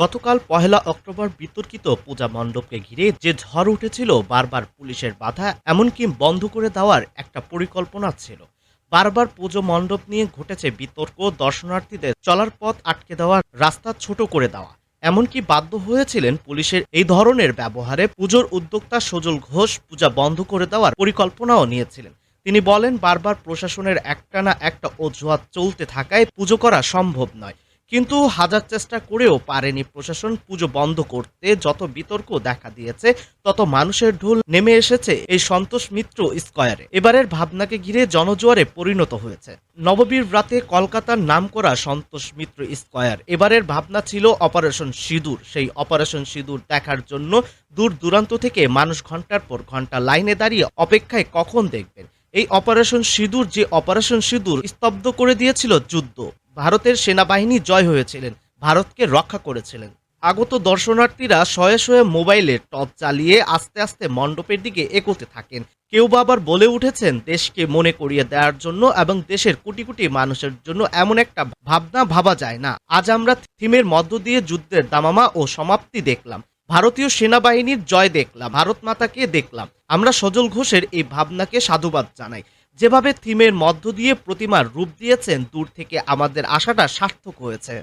গতকাল পহেলা অক্টোবর বিতর্কিত পূজা মণ্ডপকে ঘিরে যে ঝড় উঠেছিল, বারবার পুলিশের বাধা, এমনকি বন্ধ করে দেওয়ার একটা পরিকল্পনা ছিল। বারবার পুজো মণ্ডপ নিয়ে ঘটেছে বিতর্ক, দর্শনার্থীদের চলার পথ আটকে দেওয়া, রাস্তা ছোট করে দেওয়া। এমনকি বাধ্য হয়েছিলেন পুলিশের এই ধরনের ব্যবহারে পুজোর উদ্যোক্তা সজল ঘোষ পূজা বন্ধ করে দেওয়ার পরিকল্পনাও নিয়েছিলেন। তিনি বলেন, বারবার প্রশাসনের একটা না একটা অজুহাত চলতে থাকায় পুজো করা সম্ভব নয়। কিন্তু হাজার চেষ্টা করেও পারেনি প্রশাসন। পুজো বন্ধ করতে যত বিতর্ক দেখা দিয়েছে, তত মানুষের ঢোল নেমে এসেছে এই সন্তোষ মিত্র স্কয়ারে। এবারের ভাবনাকে ঘিরে জনজোয়ারে পরিণত হয়েছে। নববীর রাতে কলকাতার নামকরা সন্তোষ মিত্র স্কয়ার। এবারের ভাবনা ছিল অপারেশন সিঁদুর। সেই অপারেশন সিঁদুর দেখার জন্য দূর দূরান্ত থেকে মানুষ ঘণ্টার পর ঘণ্টা লাইনে দাঁড়িয়ে অপেক্ষায় কখন দেখবেন? এই অপারেশন সিঁদুর যে অপারেশন সিঁদুর স্তব্ধ করে দিয়েছিল যুদ্ধ। ভারতের সেনাবাহিনী জয় হয়েছিলেন, ভারতকে রক্ষা করেছিলেন। আগত দর্শনার্থীরা শয়ে শয়ে মোবাইলে টর্চ চালিয়ে আস্তে আস্তে মণ্ডপের দিকে এগোতে থাকেন। কেউ বা আবার বলে উঠেছেন, দেশকে মনে করিয়ে দেওয়ার জন্য এবং দেশের কোটি কোটি মানুষের জন্য এমন একটা ভাবনা ভাবা যায় না। আজ আমরা থিমের মধ্য দিয়ে যুদ্ধের দামামা ও সমাপ্তি দেখলাম। ভারতীয় সেনাবাহিনীর জয় দেখলাম, ভারত মাতাকে দেখলাম। আমরা সজল ঘোষের এই ভাবনাকে সাধুবাদ জানাই। যেভাবে থিমের মধ্য দিয়ে প্রতিমার রূপ দিয়েছেন দূর থেকে আমাদের আশাটা সার্থক হয়েছে।